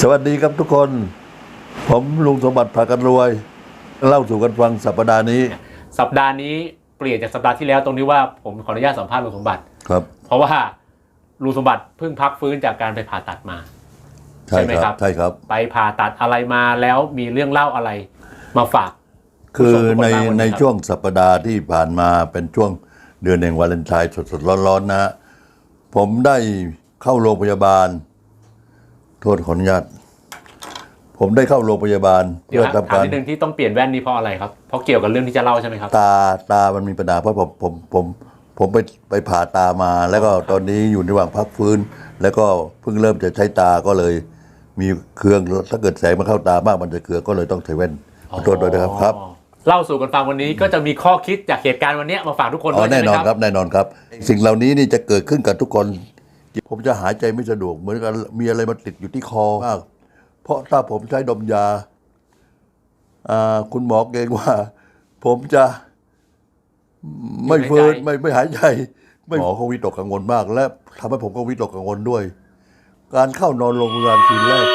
สวัสดีครับทุกคน ผมลุงสมบัติภากันรวย เล่าสู่กันฟังสัปดาห์นี้ สัปดาห์นี้เปลี่ยนจากสัปดาห์ที่แล้วตรงที่ว่าผมขออนุญาตสัมภาษณ์ลุงสมบัติครับ เพราะว่าลุงสมบัติเพิ่งพักฟื้นจากการไปผ่าตัดมา ใช่ใช่ไหมคครัรับบใช่ครับ ไปผ่าตัดอะไรมาแล้วมีเรื่องเล่าอะไรมาฝาก คือในผู้ชมทุกคนบ้างวันนี้ในครับช่วงสัปดาห์ที่ผ่านมาเป็นช่วงเดือนแห่งวาเลนไทน์สดๆร้อนๆนะฮะผมได้เข้าโรงพยาบาล โทษขออนุญาตผมได้เข้าโรงพยาบาลเดี๋ยวเพื่อนะทำถามการนิดนึงที่ต้องเปลี่ยนแว่นนี้เพราะอะไรครับ เพราะเกี่ยวกับเรื่องที่จะเล่าใช่ไหมครับ ตาตามันมีปัญหาเพราะผมผมผมผมไปไปผ่าตามา แล้วก็ตอนนี้อยู่ในระหว่างพักฟื้น แล้วก็เพิ่งเริ่มจะใช้ตาก็เลย มีเครื่องถ้าเกิดแสงมาเข้าตามากมันจะเคืองก็เลยต้องใส่แว่นขอโทษด้วยนะครับครับอ๋อเล่าสู่กันฟังวันนี้ก็จะมีข้อคิดจากเหตุการณ์วันนี้มาฝากทุกคนอ๋ด้อวยแน่ใช่ไหมนอนครับครับแน่นอนครับ สิ่งเหล่านี้นี่จะเกิดขึ้นกับทุกคน ผมจะหายใจไม่สะดวก เหมือนกับมีอะไรมาติดอยู่ที่คอมาก เพราะถ้าผมใช้ดมยาอ่าคุณหมอเกรงว่า ผมจะไม่เฟินไม่ไม่หายใจ ไม่หมอเขาวิตกกังวลมาก และทำให้ผมก็วิตกกังวลด้วย การเข้านอนโรงพยาบาลคืนแรก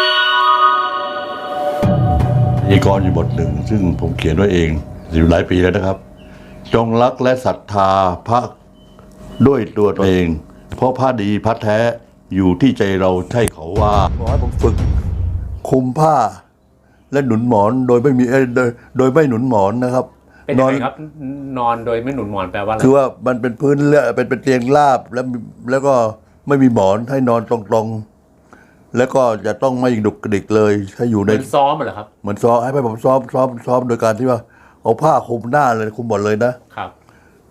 มีกรอยู่บทหนึ่ง ซึ่งผมเขียนไว้เองอยู่หลายปีแล้วนะครับ จงรักและศรัทธาพระด้วยตัวเอง เพราะพระดีพระแท้อยู่ที่ใจเราใช่เขาว่าขอให้ผมฝึกคุมผ้า และหนุนหมอนโดยไม่มีเอ้ยโดยโดยไม่หนุนหมอนนะครับ เป็นยังไงครับนอนโดยไม่หนุนหมอนแปลว่าอะไรคือว่ามันเป็นพื้นเลื่อนเป็นเป็นเตียงราบแล้วมีแล้วก็ไม่มีหมอนให้นอนตรงๆ แล้วก็จะต้องไม่ดุกกระดิกเลยให้อยู่เหในมือนซ้อมเหรอครับ เหมือนซ้อมให้ผมซ้อมซ้อมซ้อมโดยการที่ว่าเอาผ้าคลุมหน้าเลยคลุมหมดเลยนะครับ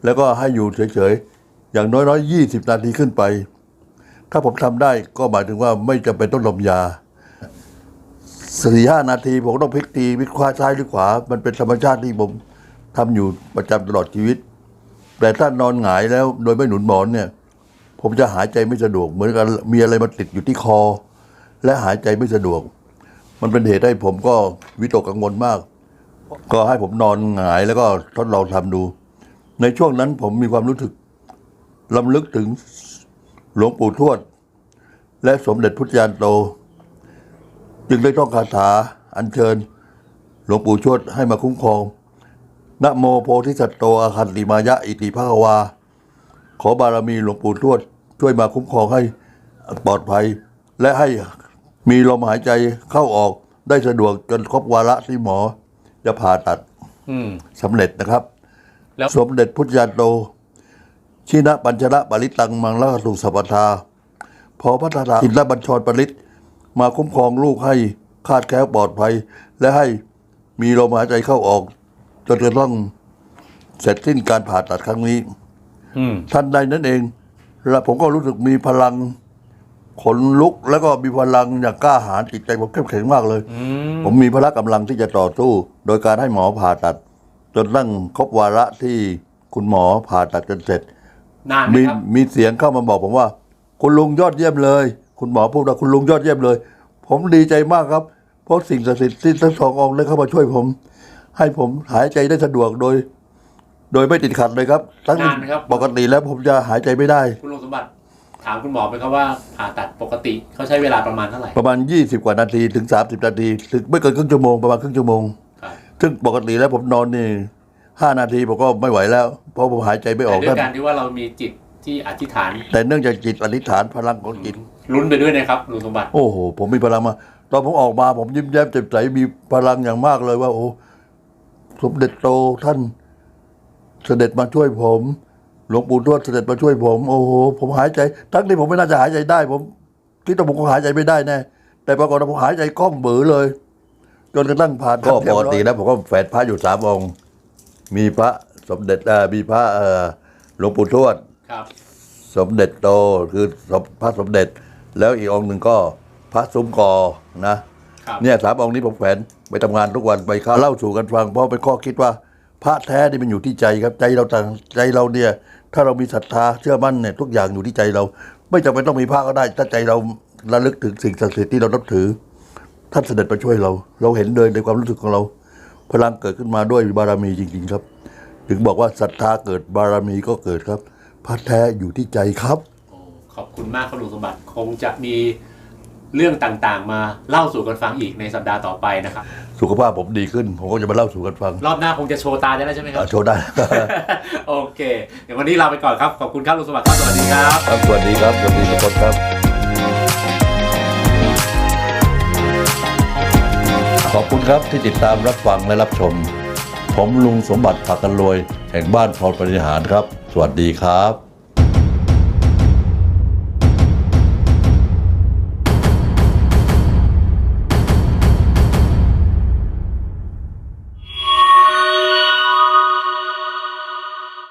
แล้วก็ให้อยู่เฉยๆ อย่างน้อยๆยี่สิบนาทีขึ้นไป ถ้าผมทำได้ก็หมายถึงว่าไม่จำเป็นต้องดมยาสี่ห้านาทีผมต้องพลิกตีพลิกขวาซ้ายหรือขวา มันเป็นธรรมชาติที่ผมทำอยู่ประจำตลอดชีวิต แต่ถ้านอนหงายแล้วโดยไม่หนุนหมอนเนี่ย ผมจะหายใจไม่สะดวก เหมือนกับมีอะไรมาติดอยู่ที่คอ และหายใจไม่สะดวก มันเป็นเหตุให้ผมก็วิตกกังวลมาก ก็ให้ผมนอนหงายแล้วก็ทดลองทำดู ในช่วงนั้นผมมีความรู้สึก ลำลึกถึงหลวงปู่ทวด และสมเด็จพุทธยานโต จึงได้ต้องคาถาอัญเชิญ หลวงปู่ชวดให้มาคุ้มครองนะโมโพธิสัตว์โตอาคันติมายะอิติภควา ขอบารมีหลวงปู่ทวด ช่วยมาคุ้มครองให้ปลอดภัย และให้มีลมหายใจเข้าออกได้สะดวกจนครบวาระที่หมอจะผ่าตัดอืมสำเร็จนะครับแล้วสมเด็จพุทธยานโต ชินะปัญชระปริตังมังละสุสัพพทาพอพัฒนาอินทรบัญชรปริต มาคุ้มครองลูกให้คาดแคล้วปลอดภัย และให้มีลมหายใจเข้าออก จนกระทั่งเสร็จสิ้นการผ่าตัดครั้งนี้อืมทันใดนั้นเอง และผมก็รู้สึกมีพลังขนลุก แล้วก็มีพลังอย่างกล้าหาญจิตใจผมเข้มแข็งมากเลยอืมผมมีพละกำลังที่จะต่อสู้ โดยการให้หมอผ่าตัด จนตั้งครบวาระที่คุณหมอผ่าตัดจนเสร็จ นานไหมมีครับมีเสียงเข้ามาบอกผมว่า คุณลุงยอดเยี่ยมเลย คุณหมอพูดว่าคุณลุงยอดเยี่ยมเลย ผมดีใจมากครับ เพราะสิ่งศักดิ์สิทธิ์ที่ทั้งสององค์ได้เข้ามาช่วยผม ให้ผมหายใจได้สะดวกโดย โดยไม่ติดขัดเลยครับ ทั้งนานไหมครับ ปกติแล้วผมจะหายใจไม่ได้ คุณลุงสมบัติ ถามคุณหมอไปครับว่าผ่าตัดปกติเขาใช้เวลาประมาณเท่าไหร่ประมาณ 20 กว่านาทีถึง 30 นาทีถึงไม่เกินครึ่งชั่วโมงประมาณครึ่งชั่วโมง ครับซึ่งปกติแล้วผมนอนนี่ ห้านาทีผมก็ไม่ไหวแล้ว เพราะผมหายใจไม่อแต่อกด้วยท่านการที่ว่าเรามีจิตที่อธิษฐานแต่เนื่องจากจิตอธิษฐานพลังของจิต ลุ้นไปด้วยนะครับลุงสมบัติโอ้โห ผมมีพลังมาตอนผมออกมาผมยิ้มแย้มแจ่มใสมีพลังอย่างมากเลยว่า โอ้สมเด็จโตท่านเสด็จมาช่วยผม หลวงปู่ทวดเสด็จมาช่วยผม โอ้โห ผมหายใจ ทั้งที่ผมไม่น่าจะหายใจได้ ผมคิดว่าผมคงหายใจไม่ได้แน่แต่ปรากฏว่าผมหายใจคล่องเบือเลย จนกระทั่งผ่านก็ปกติแล้วผมก็แฝดพระอยู่สามองค์ มีพระสมเด็จเอ่อมีพระเอ่อหลวงปู่ทวดครับสมเด็จโตคือสมพระสมเด็จ แล้วอีกองค์หนึ่งก็พระซุ้มกอนะครับเนี่ยสามองค์นี้ผมแฝนไปทำงานทุกวันไปเข้าเล่าสู่กันฟังเพราะเป็นข้อคิดว่า พระแท้นี่มันอยู่ที่ใจครับใจเราต่างใจเราเนี่ย ถ้าเรามีศรัทธาเชื่อมั่นเนี่ยทุกอย่างอยู่ที่ใจเรา ไม่จำเป็นต้องมีพระก็ได้ ถ้าใจเราระลึกถึงสิ่งศักดิ์สิทธิ์ที่เรานับถือ ท่านเสด็จมาช่วยเรา เราเห็นเลยในความรู้สึกของเรา พลังเกิดขึ้นมาด้วยบารมีจริง ๆ ครับ ถึงบอกว่าศรัทธาเกิดบารมีก็เกิดครับพระแท้อยู่ที่ใจครับโอ้ขอบคุณมากครับลุงสมบัติคงจะมีเรื่องต่างๆ มาเล่าสู่กันฟังอีกในสัปดาห์ต่อไปนะครับ สุขภาพผมดีขึ้น ผมก็จะมาเล่าสู่กันฟัง รอบหน้าคงจะโชว์ตาได้แล้วใช่ไหมครับอะโชว์ได้ โอเค เดี๋ยววันนี้ลาไปก่อนครับ ขอบคุณครับลุงสวัสดิ์ครับ สวัสดีครับ ครับ สวัสดีครับ สวัสดีทุกคนครับ ขอบคุณครับที่ติดตามรับฟังและรับชม ผมลุงสมบัติผักกันรวย แห่งบ้านพรปริหารครับ สวัสดีครับ